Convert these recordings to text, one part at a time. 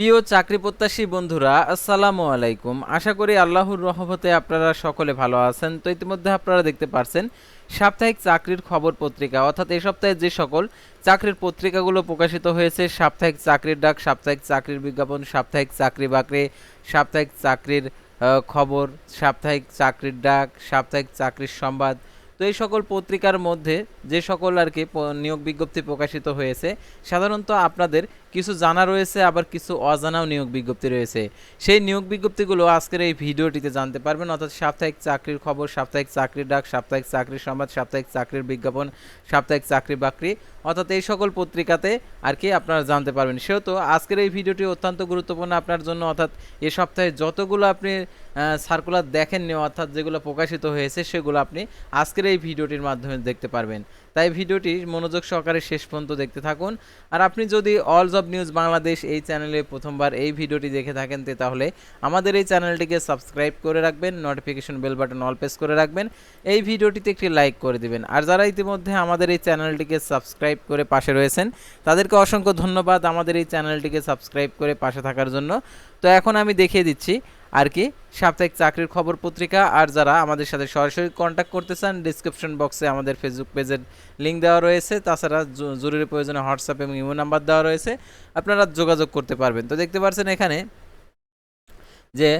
প্রিয় চাকরি প্রত্যাশী বন্ধুরা, আসসালামু আলাইকুম। আশা করি আল্লাহর রহমতে আপনারা সকলে ভালো আছেন। তো ইতিমধ্যে আপনারা দেখতে পারছেন, সাপ্তাহিক চাকরির খবর পত্রিকা, অর্থাৎ এই সপ্তাহে যে সকল চাকরির পত্রিকাগুলো প্রকাশিত হয়েছে, সাপ্তাহিক চাকরির ডাক, সাপ্তাহিক চাকরির বিজ্ঞাপন, সাপ্তাহিক চাকরি বাকরি, সাপ্তাহিক চাকরির খবর, সাপ্তাহিক চাকরির ডাক, সাপ্তাহিক চাকরির সংবাদ, তো এই সকল পত্রিকার মধ্যে যে সকল আর কি নিয়োগ বিজ্ঞপ্তি প্রকাশিত হয়েছে, সাধারণত আপনাদের কিছু জানা রয়েছে, আবার কিছু অজানাও নিয়োগ বিজ্ঞপ্তি রয়েছে। সেই নিয়োগ বিজ্ঞপ্তিগুলো আজকের এই ভিডিওটিতে জানতে পারবেন। অর্থাৎ সাপ্তাহিক চাকরির খবর, সাপ্তাহিক চাকরির ডাক, সাপ্তাহিক চাকরির সংবাদ, সাপ্তাহিক চাকরির বিজ্ঞাপন, সাপ্তাহিক চাকরি বাকরি। অর্থাৎ এই সকল পত্রিকাতে আর কি আপনারা জানতে পারবেন। সেহেতু আজকের এই ভিডিওটি অত্যন্ত গুরুত্বপূর্ণ আপনার জন্য। অর্থাৎ এ সপ্তাহে যতগুলো আপনি সার্কুলার দেখেননি, অর্থাৎ যেগুলো প্রকাশিত হয়েছে, সেগুলো আপনি আজকের এই ভিডিওটির মাধ্যমে দেখতে পারবেন। তাই ভিডিওটি মনোযোগ সহকারে শেষ পর্যন্ত দেখতে থাকুন। আর আপনি যদি অল জব নিউজ বাংলাদেশ এই চ্যানেলে প্রথমবার এই ভিডিওটি দেখে থাকেন তাহলে আমাদের এই চ্যানেলটিকে সাবস্ক্রাইব করে রাখবেন notification bell button all press করে রাখবেন, এই ভিডিওটিতে একটি লাইক করে দিবেন। আর যারা ইতিমধ্যে আমাদের এই চ্যানেলটিকে সাবস্ক্রাইব করে পাশে রয়েছেন, তাদেরকে অসংখ্য ধন্যবাদ আমাদের এই চ্যানেলটিকে সাবস্ক্রাইব করে পাশে থাকার জন্য। তো এখন আমি দেখিয়ে দিচ্ছি আর কি, সাপ্তাহিক চাকরির খবর পত্রিকা, আর যারা আমাদের সাথে সরাসরি কন্ট্যাক্ট করতে চান ডিসক্রিপশন বক্সে আমাদের ফেসবুক পেজের লিঙ্ক দেওয়া রয়েছে। তাছাড়া জরুরি প্রয়োজনে হোয়াটসঅ্যাপ এবং ইমো নাম্বার দেওয়া রয়েছে। আপনারা যোগাযোগ করতে পারবেন। তো দেখতে পাচ্ছেন এখানে যে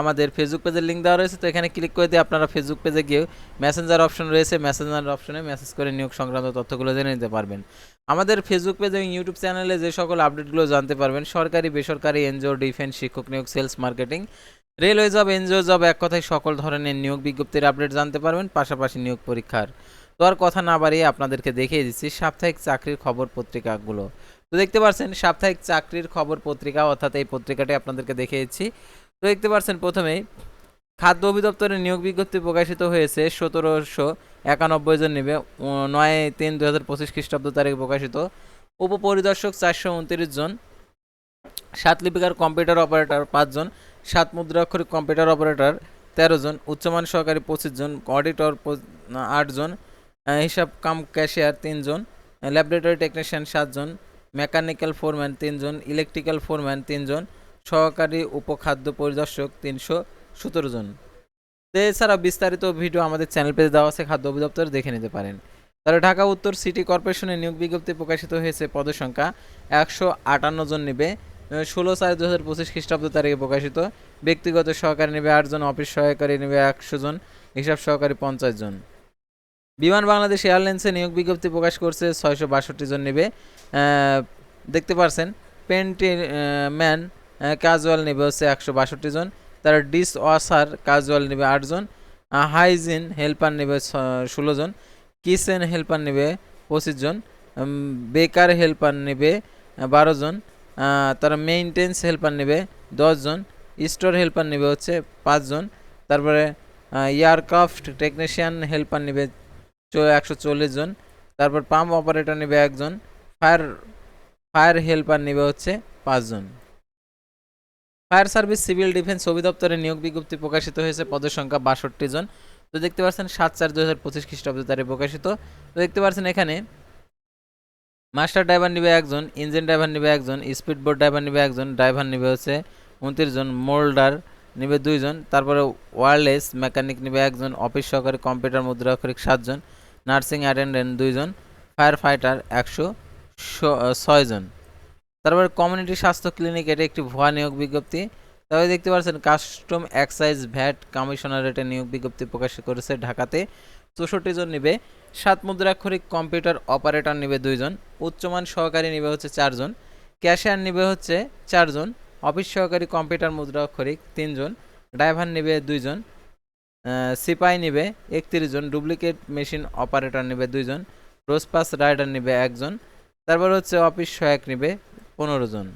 আমাদের ফেসবুক পেজের লিঙ্ক দেওয়া রয়েছে, তো এখানে ক্লিক করে দিয়ে আপনারা ফেসবুক পেজে গিয়ে মেসেঞ্জার অপশন রয়েছে মেসেঞ্জার অপশনে মেসেজ করে নিয়োগ সংক্রান্ত তথ্যগুলো জেনে নিতে পারবেন। আমাদের ফেসবুক পেজ এবং ইউটিউব চ্যানেলে যে সকল আপডেটগুলো জানতে পারবেন, সরকারি, বেসরকারি এনজিও ডিফেন্স শিক্ষক নিয়োগ sales marketing railway job NGO job এক কথায় সকল ধরনের নিয়োগ বিজ্ঞপ্তির আপডেট জানতে পারবেন, পাশাপাশি নিয়োগ পরীক্ষার। তো আর কথা না বাড়িয়ে আপনাদেরকে দেখিয়ে দিচ্ছি সাপ্তাহিক চাকরির খবর পত্রিকাগুলো। তো দেখতে পাচ্ছেন, সাপ্তাহিক চাকরির খবর পত্রিকা, অর্থাৎ এই পত্রিকাটি আপনাদেরকে দেখিয়ে দিচ্ছি। তো দেখতে পাচ্ছেন প্রথমেই, খাদ্য অধিদপ্তরের নিয়োগ বিজ্ঞপ্তি প্রকাশিত হয়েছে সতেরোশো একানব্বই জন নেবে নয় তিন দু হাজার পঁচিশ খ্রিস্টাব্দ তারিখে প্রকাশিত। উপপরিদর্শক চারশো উনত্রিশ জন, সাত লিপিকার কম্পিউটার অপারেটর পাঁচজন সাত মুদ্রাক্ষরিক কম্পিউটার অপারেটর তেরো জন, উচ্চমান সহকারী পঁচিশ জন, অডিটর আটজন হিসাব কাম ক্যাশিয়ার তিনজন ল্যাবরেটরি টেকনিশিয়ান সাতজন মেকানিক্যাল ফোরম্যান তিনজন ইলেকট্রিক্যাল ফোরম্যান তিনজন সহকারী উপখাদ্য পরিদর্শক তিনশো সতেরো জন। এছাড়া বিস্তারিত ভিডিও আমাদের চ্যানেল পেজে দেওয়া আছে, খাদ্য অধিদপ্তর দেখে নিতে পারেন। তাহলে ঢাকা উত্তর সিটি কর্পোরেশনের নিয়োগ বিজ্ঞপ্তি প্রকাশিত হয়েছে পদসংখ্যা একশো আটান্ন জন নেবে। ষোলো চার দু হাজার পঁচিশ খ্রিস্টাব্দ তারিখে প্রকাশিত। ব্যক্তিগত সহকারী নেবে আটজন, অফিস সহকারী নেবে একশো জন, হিসাব সহকারী পঞ্চাশ জন। বিমান বাংলাদেশ এয়ারলাইন্সে নিয়োগ বিজ্ঞপ্তি প্রকাশ করছে, ছয়শো বাষট্টি জন নেবে। দেখতে পারছেন, পেন্টি ম্যান ক্যাজুয়াল নেবে হচ্ছে একশো বাষট্টি জন। তারা ডিস ওয়াসার ক্যাজুয়াল নেবে আটজন হাইজিন হেল্পার নেবে ষোলো জন। কিচেন হেল্পার নেবে পঁচিশ জন। বেকার হেল্পার নেবে বারো জন। তারা মেইনটেন্স হেল্পার নেবে দশজন স্টোর হেল্পার নেবে হচ্ছে পাঁচজন তারপরে এয়ারক্রাফট টেকনিশিয়ান হেল্পার নেবে একশো চল্লিশ জন। তারপর পাম্প অপারেটর নেবে একজন। ফায়ার ফায়ার হেল্পার নেবে হচ্ছে পাঁচজন ফায়ার সার্ভিস, সিভিল ডিফেন্স অধিদপ্তরে নিয়োগ বিজ্ঞপ্তি প্রকাশিত হয়েছে। পদের সংখ্যা বাষট্টি জন। তো দেখতে পাচ্ছেন, সাত চার দু হাজার পঁচিশ খ্রিস্টাব্দে তারিখে প্রকাশিত। তো দেখতে পাচ্ছেন এখানে, মাস্টার ড্রাইভার নিবে একজন, ইঞ্জিন ড্রাইভার নিবে একজন, স্পিড বোট ড্রাইভার নিবে একজন, ড্রাইভার নিবে হচ্ছে উনত্রিশ জন, মোল্ডার নিবে দুইজন তারপরে ওয়ারলেস মেকানিক নিবে একজন, অফিস সহকারী, কম্পিউটার মুদ্রাক্ষরিক সাতজন নার্সিং অ্যাটেন্ডেন্ট দুইজন ফায়ার ফাইটার একশো ছয়জন তারপরে কমিউনিটি স্বাস্থ্য ক্লিনিক এটা একটি ভুয়া নিয়োগ বিজ্ঞপ্তি। তবে দেখতে পাচ্ছেন কাস্টম এক্সাইজ ভ্যাট কমিশনারেটে নিয়োগ বিজ্ঞপ্তি প্রকাশ করেছে ঢাকাতে। চৌষট্টি জন নিবে, সাত মুদ্রাক্ষরিক কম্পিউটার অপারেটর নিবে দুইজন উচ্চমান সহকারী নিবে হচ্ছে চারজন ক্যাশিয়ার নিবে হচ্ছে চারজন অফিস সহকারী কম্পিউটার মুদ্রাক্ষরিক তিনজন ড্রাইভার নিবে দুইজন সিপাই নিবে একত্রিশ জন ডুপ্লিকেট মেশিন অপারেটর নিবে দুইজন রোজপাস রাইডার নিবে একজন তারপর হচ্ছে অফিস সহায়ক নেবে পনেরো জন।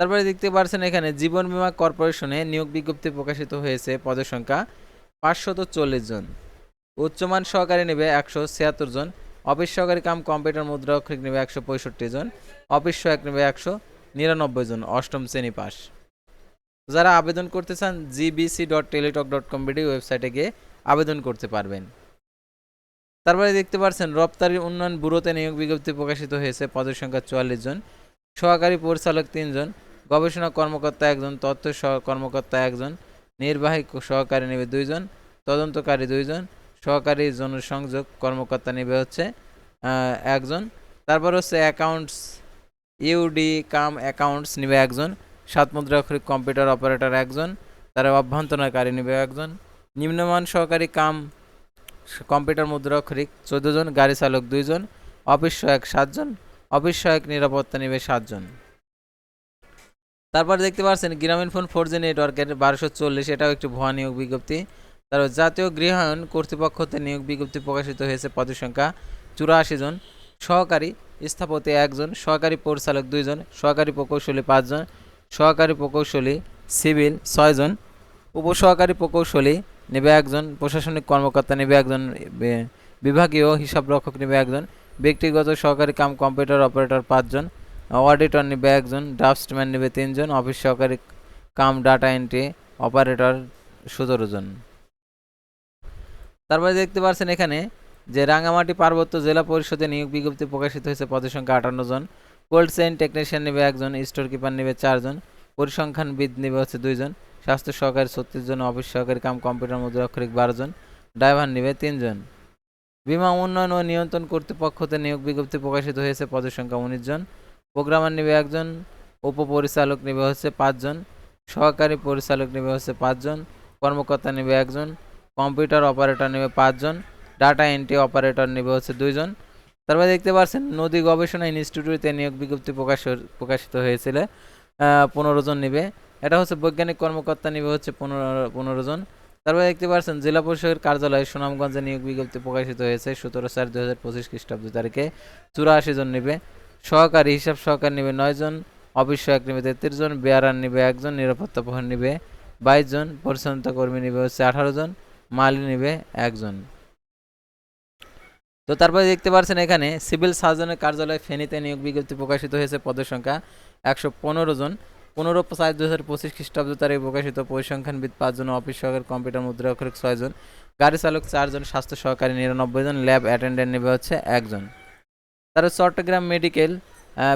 তারপরে দেখতে পাচ্ছেন এখানে জীবন বীমা কর্পোরেশনে নিয়োগ বিজ্ঞপ্তি প্রকাশিত হয়েছে, পদের সংখ্যা পাঁচশত চল্লিশ জন। উচ্চমান সহকারী নেবে একশো ছিয়াত্তর জন, অফিস সহকারী কাম কম্পিউটার মুদ্রাক্ষরিক নেবে একশো পঁয়ষট্টি জন, অফিস সহায়ক নেবে একশো নিরানব্বই জন, অষ্টম শ্রেণি পাস। যারা আবেদন করতে চান GBC dot Teletalk dot com ওয়েবসাইটে গিয়ে আবেদন করতে পারবেন। তারপরে দেখতে পাচ্ছেন রপ্তানি উন্নয়ন ব্যুরোতে নিয়োগ বিজ্ঞপ্তি প্রকাশিত হয়েছে পদের সংখ্যা চুয়াল্লিশ জন, সহকারী পরিচালক তিনজন গবেষণা কর্মকর্তা একজন, তথ্য সহ কর্মকর্তা একজন, নির্বাহী সহকারী নেবে দুইজন তদন্তকারী দুইজন সহকারী জনসংযোগ কর্মকর্তা নেবে হচ্ছে একজন। তারপর হচ্ছে অ্যাকাউন্টস ইউডি কাম অ্যাকাউন্টস নেবে একজন, সাত মুদ্রাক্ষরিক কম্পিউটার অপারেটর একজন, তার অভ্যন্তরণকারী নেবে একজন, নিম্নমান সহকারী কাম কম্পিউটার মুদ্রাক্ষরিক চোদ্দ জন, গাড়ি চালক দুইজন অফিস সহায়ক সাতজন অফিস সহায়ক নিরাপত্তা নেবে সাতজন তারপর দেখতে পাচ্ছেন গ্রামীণ ফোন ফোর জি নেটওয়ার্কের বারোশো চল্লিশ, এটাও একটি ভুয়া নিয়োগ বিজ্ঞপ্তি। তারপর জাতীয় গৃহায়ণ কর্তৃপক্ষ হতে নিয়োগ বিজ্ঞপ্তি প্রকাশিত হয়েছে পদের সংখ্যা চুরাশি জন, সহকারী স্থাপতি একজন সহকারী পরিচালক দুইজন সহকারী প্রকৌশলী পাঁচজন সহকারী প্রকৌশলী, সিভিল ছয়জন উপসহকারী প্রকৌশলী নেবে একজন, প্রশাসনিক কর্মকর্তা নেবে একজন বিভাগীয় হিসাবরক্ষক নেবে একজন, ব্যক্তিগত সহকারী কাম কম্পিউটার অপারেটর পাঁচজন, অডিটর নেবে একজন, ড্রাফটসম্যান নেবে তিনজন, অফিস সহকারী কাম ডাটা এন্ট্রি অপারেটর সতেরো জন তারপরে দেখতে পাচ্ছেন এখানে যে রাঙামাটি পার্বত্য জেলা পরিষদে নিয়োগ বিজ্ঞপ্তি প্রকাশিত হয়েছে পদের সংখ্যা আটান্ন জন কোল্ড চেইন টেকনিশিয়ান নেবে একজন স্টোর কিপার নেবে চারজন, পরিসংখ্যানবিদ নেবে হচ্ছে দুইজন স্বাস্থ্য সহকারী ছত্রিশ জন, অফিস সহকারী কাম, কম্পিউটার মুদ্রাক্ষরিক বারো জন, ড্রাইভার নেবে তিনজন বিমা উন্নয়ন ও নিয়ন্ত্রণ কর্তৃপক্ষ হতে নিয়োগ বিজ্ঞপ্তি প্রকাশিত হয়েছে পদের সংখ্যা উনিশ জন। প্রোগ্রামার নেবে একজন উপপরিচালক নেবে হচ্ছে পাঁচজন সহকারী পরিচালক নেবে হচ্ছে পাঁচজন কর্মকর্তা নেবে একজন কম্পিউটার অপারেটর নেবে পাঁচজন ডাটা এন্ট্রি অপারেটর নেবে হচ্ছে দুইজন তারপরে দেখতে পাচ্ছেন, নদী গবেষণা ইনস্টিটিউটে নিয়োগ বিজ্ঞপ্তি প্রকাশ প্রকাশিত হয়েছিল পনেরো জন নেবে। এটা হচ্ছে বৈজ্ঞানিক কর্মকর্তা নেবে হচ্ছে পনেরো পনেরো জন। তারপরে দেখতে পাচ্ছেন জেলা পরিষদের কার্যালয়ে সুনামগঞ্জে নিয়োগ বিজ্ঞপ্তি প্রকাশিত হয়েছে সতেরো চার দু হাজার পঁচিশ খ্রিস্টাব্দ তারিখে। চুরাশি জন নেবে। সহকারী হিসাব সহকারী নেবে নয় জন, অফিস সহায়ক নেবে তেত্রিশ জন বেয়ারার নেবে একজন নিরাপত্তা প্রহরী নেবে বাইশ জন পরিচ্ছন্নতা কর্মী নেবে হচ্ছে আঠারো জন, মালি নেবে একজন তো তারপরে দেখতে পাচ্ছেন এখানে সিভিল সার্জনের কার্যালয় ফেনীতে নিয়োগ বিজ্ঞপ্তি প্রকাশিত হয়েছে পদের সংখ্যা একশো পনেরো জন। পনেরো চার দু হাজার পঁচিশ খ্রিস্টাব্দ তারিখে প্রকাশিত পরিসংখ্যানবিদ পাঁচজন অফিস সহকারী কম্পিউটার মুদ্রা অক্ষরিক ছয়জন, গাড়ি চালক চারজন, স্বাস্থ্য সহকারী নিরানব্বই জন, ল্যাব অ্যাটেন্ডেন্ট নেবে হচ্ছে একজন। তার চট্টগ্রাম মেডিকেল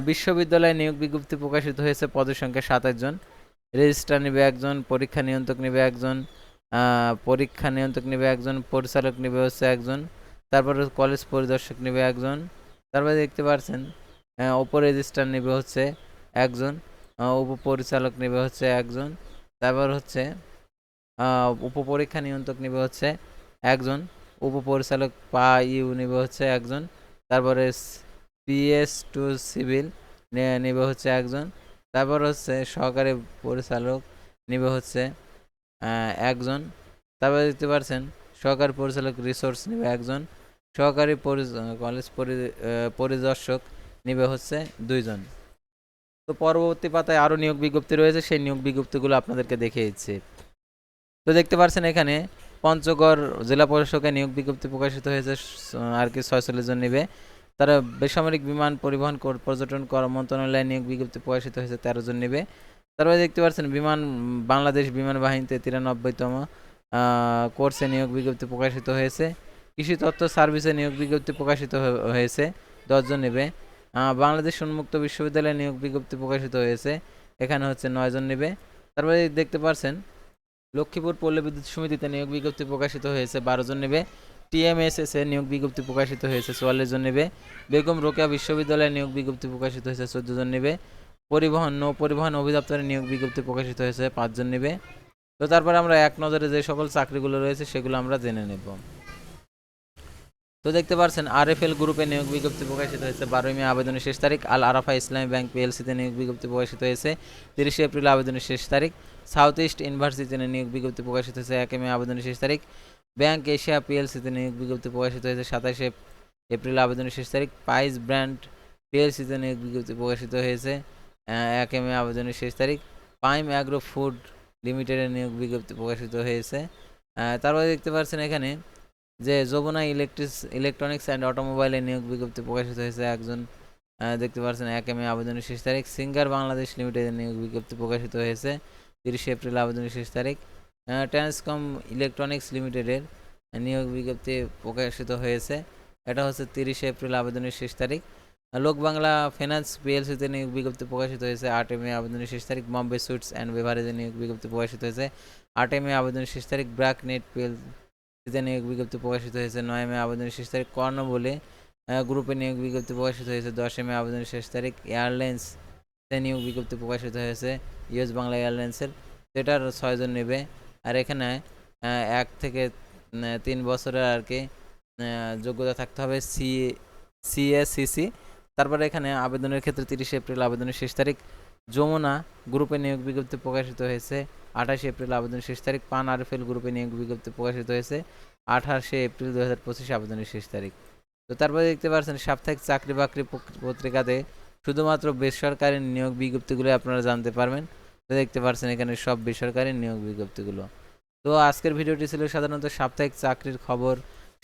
বিশ্ববিদ্যালয়ে নিয়োগ বিজ্ঞপ্তি প্রকাশিত হয়েছে, পদের সংখ্যা সাতাশ জন। রেজিস্ট্রার নেবে একজন, পরীক্ষা নিয়ন্ত্রক নেবে একজন পরীক্ষা নিয়ন্ত্রক নেবে একজন, পরিচালক নেবে হচ্ছে একজন, তারপরে কলেজ পরিদর্শক নেবে একজন, তারপরে দেখতে পাচ্ছেন ওপর রেজিস্ট্রার নেবে হচ্ছে একজন। উপপরিচালক নেবে হচ্ছে একজন। তারপর হচ্ছে উপপরীক্ষা নিয়ন্ত্রক নেবে হচ্ছে একজন। উপপরিচালক পা ইউ নেবে হচ্ছে একজন। তারপরে পিএস টু সিভিল নেবে হচ্ছে একজন। তারপর হচ্ছে সহকারী পরিচালক নেবে হচ্ছে একজন। তারপরে দেখতে পাচ্ছেন, সহকারী পরিচালক রিসোর্স নেবে একজন। সহকারী কলেজ পরি- পরিদর্শক নেবে হচ্ছে দুইজন। তো পরবর্তী পাতায় আরও নিয়োগ বিজ্ঞপ্তি রয়েছে, সেই নিয়োগ বিজ্ঞপ্তিগুলো আপনাদেরকে দেখিয়ে দিচ্ছি তো দেখতে পাচ্ছেন এখানে, পঞ্চগড় জেলা পরিষদের নিয়োগ বিজ্ঞপ্তি প্রকাশিত হয়েছে আর কি ছয়চল্লিশ জন নেবে। তারা বেসামরিক বিমান পরিবহন পর্যটন কর মন্ত্রণালয়ে নিয়োগ বিজ্ঞপ্তি প্রকাশিত হয়েছে, তেরো জন নেবে। তারপরে দেখতে পাচ্ছেন বিমান, বাংলাদেশ বিমান বাহিনীতে তিরানব্বইতম কোর্সে নিয়োগ বিজ্ঞপ্তি প্রকাশিত হয়েছে। কৃষি তথ্য সার্ভিসে নিয়োগ বিজ্ঞপ্তি প্রকাশিত হয়েছে দশজন নেবে। বাংলাদেশ উন্মুক্ত বিশ্ববিদ্যালয়ে নিয়োগ বিজ্ঞপ্তি প্রকাশিত হয়েছে। এখানে হচ্ছে নয়জন নেবে। তারপরে দেখতে পাচ্ছেন লক্ষ্মীপুর পল্লী বিদ্যুৎ সমিতিতে নিয়োগ বিজ্ঞপ্তি প্রকাশিত হয়েছে, বারো জন নেবে। টিএমএসএস এ নিয়োগ বিজ্ঞপ্তি প্রকাশিত হয়েছে, চুয়াল্লিশ জন নেবে। বেগম রোকেয়া বিশ্ববিদ্যালয়ে নিয়োগ বিজ্ঞপ্তি প্রকাশিত হয়েছে, চোদ্দ জন নেবে। পরিবহন নৌ পরিবহন অধিদপ্তরে নিয়োগ বিজ্ঞপ্তি প্রকাশিত হয়েছে পাঁচজন নেবে। তো তারপরে আমরা এক নজরে যে সকল চাকরিগুলো রয়েছে, সেগুলো আমরা জেনে নেব। তো দেখতে পাচ্ছেন আরএফএল গ্রুপে নিয়োগ বিজ্ঞপ্তি প্রকাশিত হয়েছে। বারোই মে আবেদনের শেষ তারিখ। আল আরাফা ইসলামী ব্যাংক পিএলসিতে নিয়োগ বিজ্ঞপ্তি প্রকাশিত হয়েছে। তিরিশে এপ্রিল আবেদনের শেষ তারিখ। সাউথ ইস্ট ইউনিভার্সিটিতে নিয়োগ বিজ্ঞপ্তি প্রকাশিত হয়েছে এক মে আবেদনের শেষ তারিখ। ব্যাংক এশিয়া পিএলসিতে নিয়োগ বিজ্ঞপ্তি প্রকাশিত হয়েছে সাতাশে এপ্রিল আবেদনের শেষ তারিখ। পাইস ব্র্যান্ড পিএলসিতে নিয়োগ বিজ্ঞপ্তি প্রকাশিত হয়েছে এক মে আবেদনের শেষ তারিখ। পাইম অ্যাগ্রো ফুড লিমিটেডের নিয়োগ বিজ্ঞপ্তি প্রকাশিত হয়েছে। তারপরে দেখতে পাচ্ছেন এখানে যে যমুনা ইলেকট্রিক ইলেকট্রনিক্স অ্যান্ড অটোমোবাইলের নিয়োগ বিজ্ঞপ্তি প্রকাশিত হয়েছে একজন দেখতে পাচ্ছেন এক মে আবেদনের শেষ তারিখ। সিঙ্গার বাংলাদেশ লিমিটেডের নিয়োগ বিজ্ঞপ্তি প্রকাশিত হয়েছে তিরিশে এপ্রিল আবেদনের শেষ তারিখ। ট্রান্সকম ইলেকট্রনিক্স লিমিটেডের নিয়োগ বিজ্ঞপ্তি প্রকাশিত হয়েছে। এটা হচ্ছে তিরিশে এপ্রিল আবেদনের শেষ তারিখ। লোক বাংলা ফাইন্যান্স পিএলসিতে নিয়োগ বিজ্ঞপ্তি প্রকাশিত হয়েছে আট মে আবেদনের শেষ তারিখ। বম্বে সুইটস অ্যান্ড বেভারেজে নিয়োগ বিজ্ঞপ্তি প্রকাশিত হয়েছে আট মে আবেদনের শেষ তারিখ। ব্র্যাক নেট পিএলসিতে নিয়োগ বিজ্ঞপ্তি প্রকাশিত হয়েছে নয় মে আবেদনের শেষ তারিখ, কর্ণ বলে গ্রুপে নিয়োগ বিজ্ঞপ্তি প্রকাশিত হয়েছে দশই মে আবেদনের শেষ তারিখ, এয়ারলাইন্স নিয়োগ বিজ্ঞপ্তি প্রকাশিত হয়েছে ইউএস বাংলা এয়ারলাইন্সের এটার ছয়জন নেবে। আর এখানে এক থেকে তিন বছরের আর কি যোগ্যতা থাকতে হবে সি সিএসিসি তারপরে এখানে আবেদনের ক্ষেত্রে তিরিশে এপ্রিল আবেদনের শেষ তারিখ যমুনা গ্রুপে নিয়োগ বিজ্ঞপ্তি প্রকাশিত হয়েছে। আঠাশে এপ্রিল আবেদনের শেষ তারিখ। পান আরফেল গ্রুপে নিয়োগ বিজ্ঞপ্তি প্রকাশিত হয়েছে। আঠাশে এপ্রিল দু হাজার পঁচিশে আবেদনের শেষ তারিখ। তো তারপরে দেখতে পাচ্ছেন, সাপ্তাহিক চাকরি বাকরি পত্রিকাতে শুধুমাত্র বেসরকারি নিয়োগ বিজ্ঞপ্তিগুলো আপনারা জানতে পারবেন। তো দেখতে পাচ্ছেন এখানে সব বেসরকারি নিয়োগ বিজ্ঞপ্তিগুলো। তো আজকের ভিডিওটি ছিল সাধারণত সাপ্তাহিক চাকরির খবর,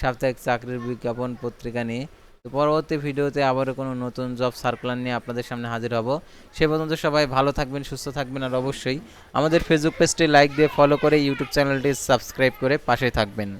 সাপ্তাহিক চাকরির বিজ্ঞাপন পত্রিকা নিয়ে। তো পরবর্তী ভিডিওতে আবারও কোনো নতুন জব সার্কুলার নিয়ে আপনাদের সামনে হাজির হব। সে পর্যন্ত সবাই ভালো থাকবেন, সুস্থ থাকবেন আর অবশ্যই আমাদের ফেসবুক পেজটি লাইক দিয়ে ফলো করে ইউটিউব চ্যানেলটি সাবস্ক্রাইব করে পাশে থাকবেন।